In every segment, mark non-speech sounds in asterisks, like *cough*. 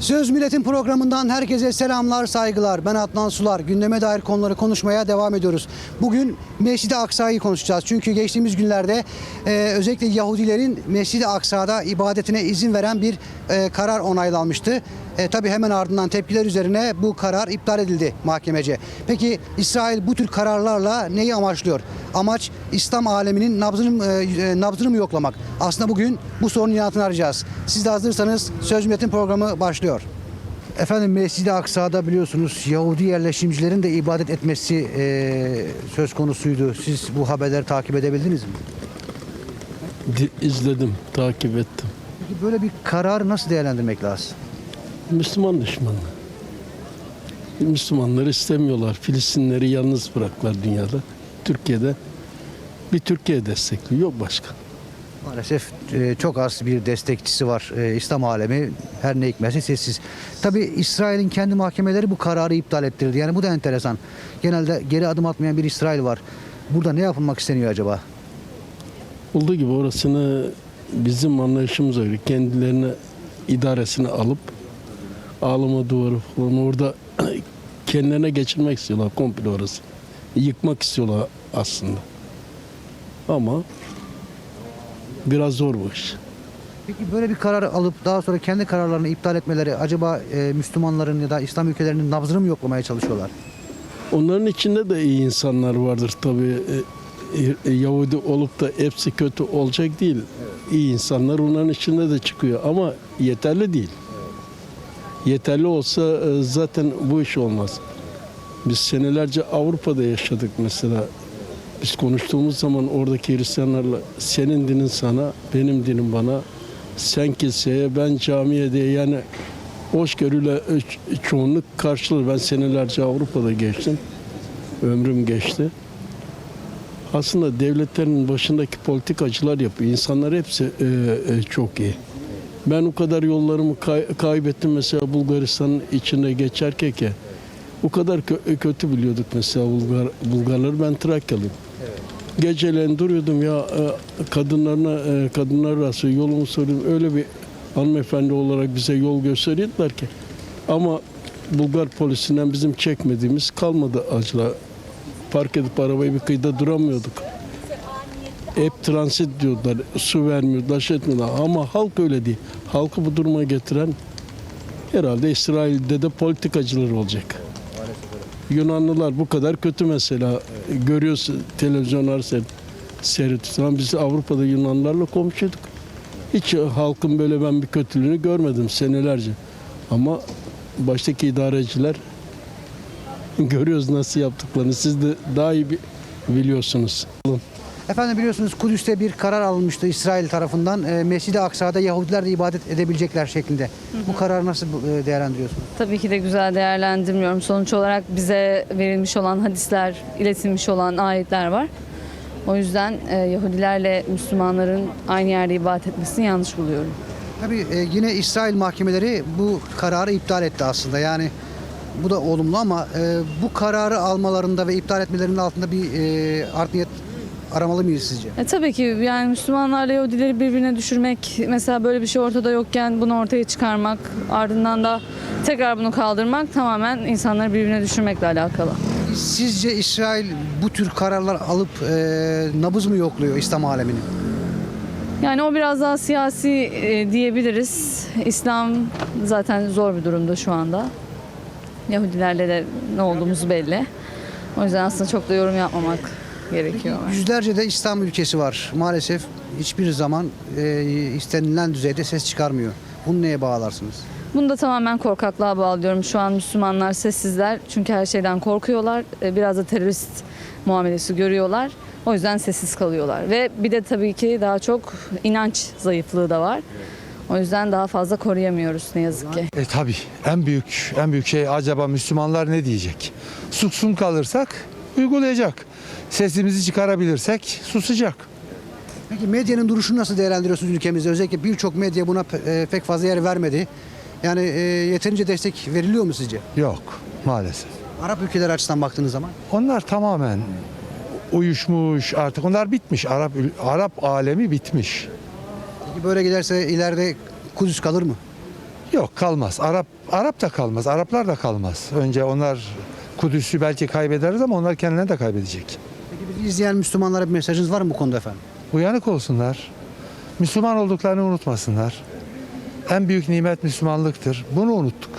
Söz Milletin programından herkese selamlar, saygılar. Ben Adnan Sular. Gündeme dair konuları konuşmaya devam ediyoruz. Bugün Mescid-i Aksa'yı konuşacağız. Çünkü geçtiğimiz günlerde e, özellikle Yahudilerin Mescid-i Aksa'da ibadetine izin veren bir e, karar onaylanmıştı. E, Tabi hemen ardından tepkiler üzerine bu karar iptal edildi mahkemece. Peki İsrail bu tür kararlarla neyi amaçlıyor? Amaç İslam aleminin nabzını, e, e, nabzını mı yoklamak? Aslında bugün bu sorunun yanıtını arayacağız. Siz de hazırsanız Söz Milletin programı başlıyor. Efendim Mescid-i Aksa'da biliyorsunuz Yahudi yerleşimcilerin de ibadet etmesi e, söz konusuydu. Siz bu haberleri takip edebildiniz mi? Di- izledim, takip ettim. Peki böyle bir kararı nasıl değerlendirmek lazım? Müslüman düşmanı. Müslümanları istemiyorlar. Filistinleri yalnız bıraktılar dünyada. Türkiye'de bir Türkiye destekliyor. Yok başka. Maalesef e, çok az bir destekçisi var e, İslam alemi. Her ne hikmetse sessiz. Tabi İsrail'in kendi mahkemeleri bu kararı iptal ettirdi. Yani bu da enteresan. Genelde geri adım atmayan bir İsrail var. Burada ne yapılmak isteniyor acaba? Olduğu gibi orasını bizim anlayışımıza göre kendilerine idaresine alıp ağlama duvarı falan orada kendilerine geçirmek istiyorlar komple orası. Yıkmak istiyorlar aslında. Ama biraz zor bu iş. Peki böyle bir karar alıp daha sonra kendi kararlarını iptal etmeleri acaba e, Müslümanların ya da İslam ülkelerinin nabzını mı yoklamaya çalışıyorlar? Onların içinde de iyi insanlar vardır tabii. E, e, Yahudi olup da hepsi kötü olacak değil. İyi insanlar onların içinde de çıkıyor ama yeterli değil. Yeterli olsa e, zaten bu iş olmaz. Biz senelerce Avrupa'da yaşadık mesela. Biz konuştuğumuz zaman oradaki Hristiyanlarla senin dinin sana, benim dinim bana, sen kiliseye, ben camiye diye yani hoşgörüyle e, çoğunluk karşılar. Ben senelerce Avrupa'da geçtim. Ömrüm geçti. Aslında devletlerin başındaki politikacılar yapıyor. İnsanlar hepsi e, e, çok iyi. Ben o kadar yollarımı kay- kaybettim mesela Bulgaristan'ın içinde geçerken ki o kadar kö- kötü biliyorduk mesela Bulgar Bulgarları ben Trakyalıyım. Geceleyin duruyordum ya e, kadınlarına e, kadınlar arası yolumu soruyordum. Öyle bir hanımefendi olarak bize yol gösteriyorlar ki. Ama Bulgar polisinden bizim çekmediğimiz kalmadı acılar. Park edip arabayı bir kıyıda duramıyorduk. Hep transit diyorlar. Su vermiyorlar, şey etmiyorlar. Ama halk öyle değil. Halkı bu duruma getiren herhalde İsrail'de de politikacılar olacak. Yunanlılar bu kadar kötü mesela. Görüyorsun televizyonlar seyret, seyretiyorsun. Biz Avrupa'da Yunanlılarla komşuyduk. Hiç halkın böyle ben bir kötülüğünü görmedim senelerce. Ama baştaki idareciler *laughs* görüyoruz nasıl yaptıklarını. Siz de daha iyi bi- biliyorsunuz. Efendim biliyorsunuz Kudüs'te bir karar alınmıştı İsrail tarafından. E, Mescid-i Aksa'da Yahudiler de ibadet edebilecekler şeklinde. Bu kararı nasıl e, değerlendiriyorsunuz? Tabii ki de güzel değerlendirmiyorum. Sonuç olarak bize verilmiş olan hadisler, iletilmiş olan ayetler var. O yüzden e, Yahudilerle Müslümanların aynı yerde ibadet etmesini yanlış buluyorum. Tabii e, yine İsrail mahkemeleri bu kararı iptal etti aslında. Yani bu da olumlu ama e, bu kararı almalarında ve iptal etmelerinin altında bir e, art niyet aramalı mıyız sizce? E, tabii ki yani Müslümanlarla Yahudileri birbirine düşürmek, mesela böyle bir şey ortada yokken bunu ortaya çıkarmak, ardından da tekrar bunu kaldırmak tamamen insanları birbirine düşürmekle alakalı. Sizce İsrail bu tür kararlar alıp e, nabız mı yokluyor İslam alemini? Yani o biraz daha siyasi e, diyebiliriz. İslam zaten zor bir durumda şu anda. Yahudilerle de ne olduğumuz belli. O yüzden aslında çok da yorum yapmamak gerekiyor. Yüzlerce de İslam ülkesi var. Maalesef hiçbir zaman e, istenilen düzeyde ses çıkarmıyor. Bunu neye bağlarsınız? Bunu da tamamen korkaklığa bağlıyorum. Şu an Müslümanlar sessizler çünkü her şeyden korkuyorlar. E, Biraz da terörist muamelesi görüyorlar. O yüzden sessiz kalıyorlar. Ve bir de tabii ki daha çok inanç zayıflığı da var. O yüzden daha fazla koruyamıyoruz ne yazık ki. E tabi en büyük en büyük şey acaba Müslümanlar ne diyecek? Suksun kalırsak uygulayacak. Sesimizi çıkarabilirsek susacak. Peki medyanın duruşunu nasıl değerlendiriyorsunuz ülkemizde? Özellikle birçok medya buna e, pek fazla yer vermedi. Yani e, yeterince destek veriliyor mu sizce? Yok maalesef. Arap ülkeleri açısından baktığınız zaman. Onlar tamamen uyuşmuş artık onlar bitmiş. Arap Arap alemi bitmiş. Peki böyle giderse ileride Kudüs kalır mı? Yok kalmaz. Arap Arap da kalmaz. Araplar da kalmaz. Önce onlar Kudüs'ü belki kaybederiz ama onlar kendilerini de kaybedecek. Peki bizi izleyen Müslümanlara bir mesajınız var mı bu konuda efendim? Uyanık olsunlar. Müslüman olduklarını unutmasınlar. En büyük nimet Müslümanlıktır. Bunu unuttuk.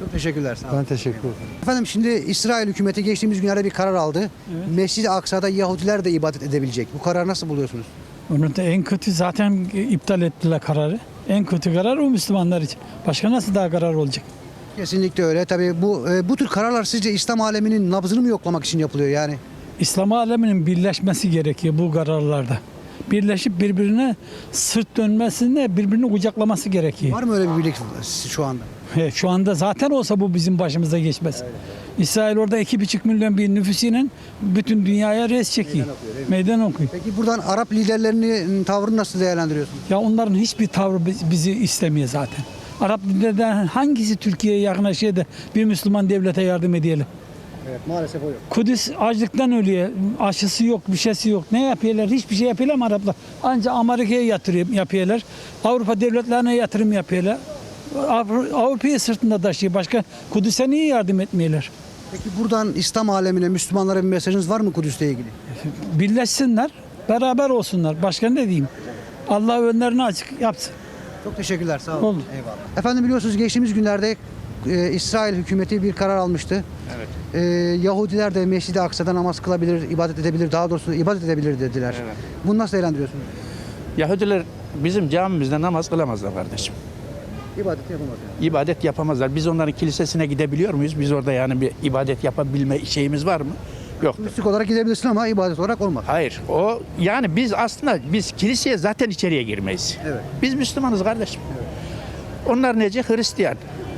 Çok teşekkürler. Sağ olun. Ben teşekkür ederim. Efendim şimdi İsrail hükümeti geçtiğimiz günlerde bir karar aldı. Mescid-i Aksa'da Yahudiler de ibadet edebilecek. Bu kararı nasıl buluyorsunuz? Onun da en kötü zaten iptal ettiler kararı. En kötü karar o Müslümanlar için. Başka nasıl daha karar olacak? Kesinlikle öyle. Tabii bu e, bu tür kararlar sizce İslam aleminin nabzını mı yoklamak için yapılıyor yani? İslam aleminin birleşmesi gerekiyor bu kararlarda. Birleşip birbirine sırt dönmesine birbirini kucaklaması gerekiyor. Var mı öyle bir birlik şu anda? He, Şu anda zaten olsa bu bizim başımıza geçmez. İsrail orada iki buçuk milyon bir nüfusuyla bütün dünyaya res çekiyor. Meydan okuyor. Peki buradan Arap liderlerinin tavrını nasıl değerlendiriyorsunuz? Ya onların hiçbir tavrı biz- bizi istemiyor zaten. Arap liderlerden hangisi Türkiye'ye yaklaşıyor da bir Müslüman devlete yardım edelim? Evet maalesef o yok. Kudüs açlıktan ölüyor. Aşısı yok, bir şeysi yok. Ne yapıyorlar? Hiçbir şey yapıyorlar mı Araplar? Ancak Amerika'ya yatırım yapıyorlar. Avrupa devletlerine yatırım yapıyorlar. Avru- Avrupa'yı sırtında taşıyor. Başka Kudüs'e niye yardım etmiyorlar? Peki buradan İslam alemine, Müslümanlara bir mesajınız var mı Kudüs'le ilgili? Birleşsinler, beraber olsunlar. Başka ne diyeyim? Allah önlerini açık yapsın. Çok teşekkürler. Sağ olun. Oldu. Eyvallah. Efendim biliyorsunuz geçtiğimiz günlerde e, İsrail hükümeti bir karar almıştı. Evet. Yahudiler de Mescid-i Aksa'da namaz kılabilir, ibadet edebilir, daha doğrusu ibadet edebilir dediler. Bunu nasıl değerlendiriyorsunuz? Yahudiler bizim camimizde namaz kılamazlar kardeşim. İbadet yapamaz yani. İbadet yapamazlar. Biz onların kilisesine gidebiliyor muyuz? Biz orada yani bir ibadet yapabilme şeyimiz var mı? Yok. Müslük olarak gidebilirsin ama ibadet olarak olmaz. Hayır. O yani biz aslında biz kiliseye zaten içeriye girmeyiz. Evet. Biz Müslümanız kardeşim. Onlar nece? Hristiyan.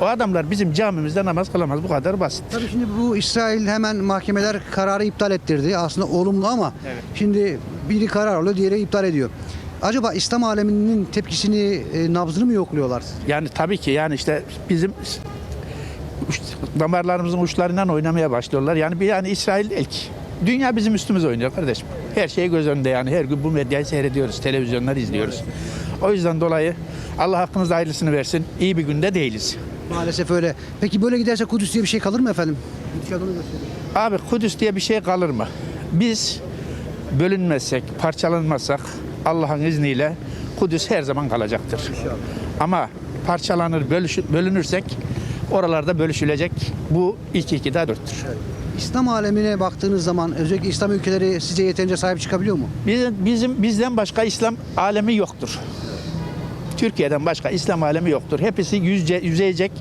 O adamlar bizim camimizde namaz kılamaz. Bu kadar basit. Tabii şimdi bu İsrail hemen mahkemeler kararı iptal ettirdi. Aslında olumlu ama şimdi biri karar alıyor, diğeri iptal ediyor. Acaba İslam aleminin tepkisini, e, nabzını mı yokluyorlar? Yani tabii ki yani işte bizim uç- damarlarımızın uçlarından oynamaya başlıyorlar. Yani bir yani İsrail değil ki. Dünya bizim üstümüze oynuyor kardeşim. Her şey göz önünde yani. Her gün bu medyayı seyrediyoruz. Televizyonları izliyoruz. O yüzden dolayı Allah hakkınızda hayırlısını versin. İyi bir günde değiliz. Maalesef öyle. Peki böyle giderse Kudüs diye bir şey kalır mı efendim? Abi Kudüs diye bir şey kalır mı? Biz bölünmezsek, parçalanmazsak Allah'ın izniyle Kudüs her zaman kalacaktır. Ama parçalanır, bölüş- bölünürsek oralarda bölüşülecek. Bu 2 2 daha 4'tür. İslam alemine baktığınız zaman özellikle İslam ülkeleri sizce yeterince sahip çıkabiliyor mu? Bizim, bizim bizden başka İslam alemi yoktur. Türkiye'den başka İslam alemi yoktur. Hepsi yüzce, yüzeyecek.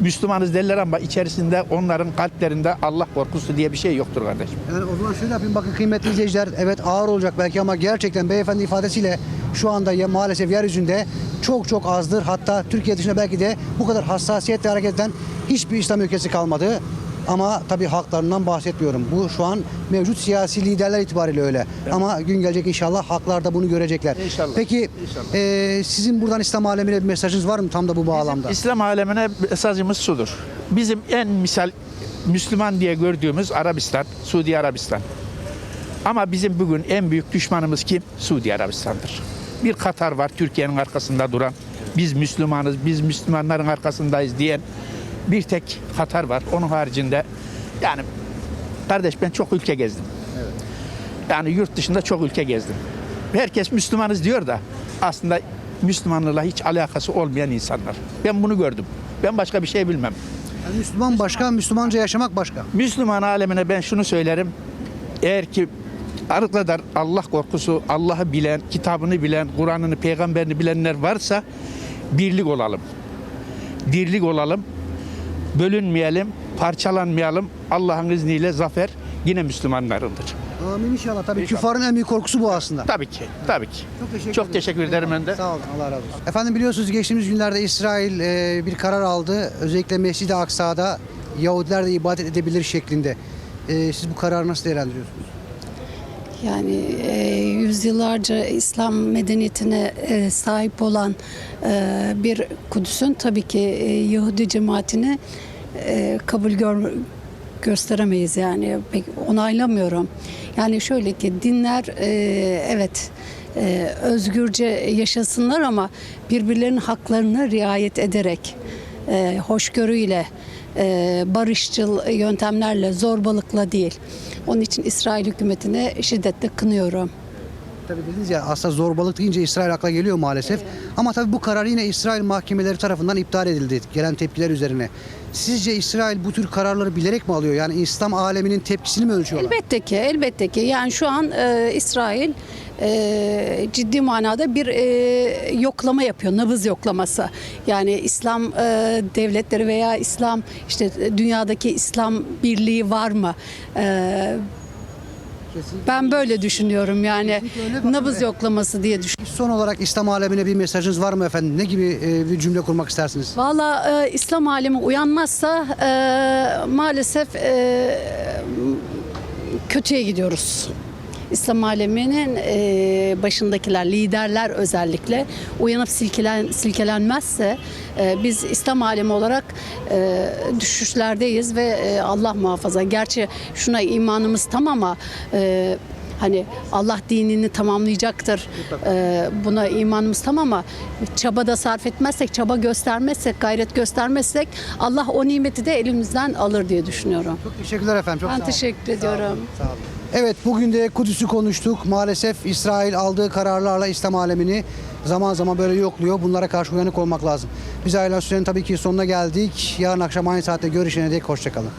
Müslümanız derler ama içerisinde onların kalplerinde Allah korkusu diye bir şey yoktur kardeşim. Yani o zaman şöyle yapayım bakın kıymetli izleyiciler evet ağır olacak belki ama gerçekten beyefendi ifadesiyle şu anda ya maalesef yeryüzünde çok çok azdır. Hatta Türkiye dışında belki de bu kadar hassasiyetle hareket eden hiçbir İslam ülkesi kalmadı. Ama tabii haklarından bahsetmiyorum. Bu şu an mevcut siyasi liderler itibariyle öyle. Ama gün gelecek inşallah haklar da bunu görecekler. İnşallah. Peki eee, sizin buradan İslam alemine bir mesajınız var mı tam da bu bağlamda? İslam alemine mesajımız sudur. Bizim en misal Müslüman diye gördüğümüz Arabistan, Suudi Arabistan. Ama bizim bugün en büyük düşmanımız kim? Suudi Arabistan'dır. Bir Katar var Türkiye'nin arkasında duran. Biz Müslümanız, biz Müslümanların arkasındayız diyen bir tek Katar var. Onun haricinde yani kardeş ben çok ülke gezdim. Yani yurt dışında çok ülke gezdim. Herkes Müslümanız diyor da aslında Müslümanlarla hiç alakası olmayan insanlar. Ben bunu gördüm. Ben başka bir şey bilmem. Yani Müslüman başka, Müslümanca yaşamak başka. Müslüman alemine ben şunu söylerim. Eğer ki arıkladar Allah korkusu, Allah'ı bilen, kitabını bilen, Kur'an'ını, peygamberini bilenler varsa birlik olalım. Dirlik olalım. Bölünmeyelim, parçalanmayalım. Allah'ın izniyle zafer yine Müslümanlarındır. Amin inşallah. Tabii İnşallah. küffarın en büyük korkusu bu aslında. Tabii ki, tabii ki. Çok teşekkür Çok ederim. teşekkür ederim ben de. Sağ olun. Allah razı olsun. Efendim biliyorsunuz geçtiğimiz günlerde İsrail e, bir karar aldı. Özellikle Mescid-i Aksa'da Yahudiler de ibadet edebilir şeklinde. E, siz bu kararı nasıl değerlendiriyorsunuz? Yani e, yüzyıllarca İslam medeniyetine e, sahip olan e, bir Kudüs'ün tabii ki e, Yahudi cemaatini e, kabul gör, gösteremeyiz yani pek onaylamıyorum. Yani şöyle ki dinler e, evet e, özgürce yaşasınlar ama birbirlerinin haklarına riayet ederek, e, hoşgörüyle, e, barışçıl yöntemlerle, zorbalıkla değil. Onun için İsrail hükümetine şiddetle kınıyorum. Tabii dediniz ya aslında zorbalık deyince İsrail akla geliyor maalesef. Ama tabii bu karar yine İsrail mahkemeleri tarafından iptal edildi gelen tepkiler üzerine. Sizce İsrail bu tür kararları bilerek mi alıyor? Yani İslam aleminin tepkisini mi ölçüyorlar? Elbette ki, elbette ki. Yani şu an e, İsrail e, ciddi manada bir e, yoklama yapıyor, nabız yoklaması. Yani İslam e, devletleri veya İslam işte dünyadaki İslam birliği var mı? E, ben böyle düşünüyorum yani nabız yoklaması diye düşünüyorum. Son olarak İslam alemine bir mesajınız var mı efendim? Ne gibi e, bir cümle kurmak istersiniz? Valla e, İslam alemi uyanmazsa e, maalesef e, kötüye gidiyoruz. İslam aleminin e, başındakiler, liderler özellikle uyanıp silkelen, silkelenmezse e, biz İslam alemi olarak e, düşüşlerdeyiz ve e, Allah muhafaza. Gerçi şuna imanımız tam ama e, hani Allah dinini tamamlayacaktır. Ee, buna imanımız tam ama çaba da sarf etmezsek, çaba göstermezsek, gayret göstermezsek Allah o nimeti de elimizden alır diye düşünüyorum. Çok teşekkürler efendim. Çok Ben sağ olun. teşekkür ediyorum. Sağ olun. Evet bugün de Kudüs'ü konuştuk. Maalesef İsrail aldığı kararlarla İslam alemini zaman zaman böyle yokluyor. Bunlara karşı uyanık olmak lazım. Biz Aylan Süren'in tabii ki sonuna geldik. Yarın akşam aynı saatte görüşene dek hoşçakalın.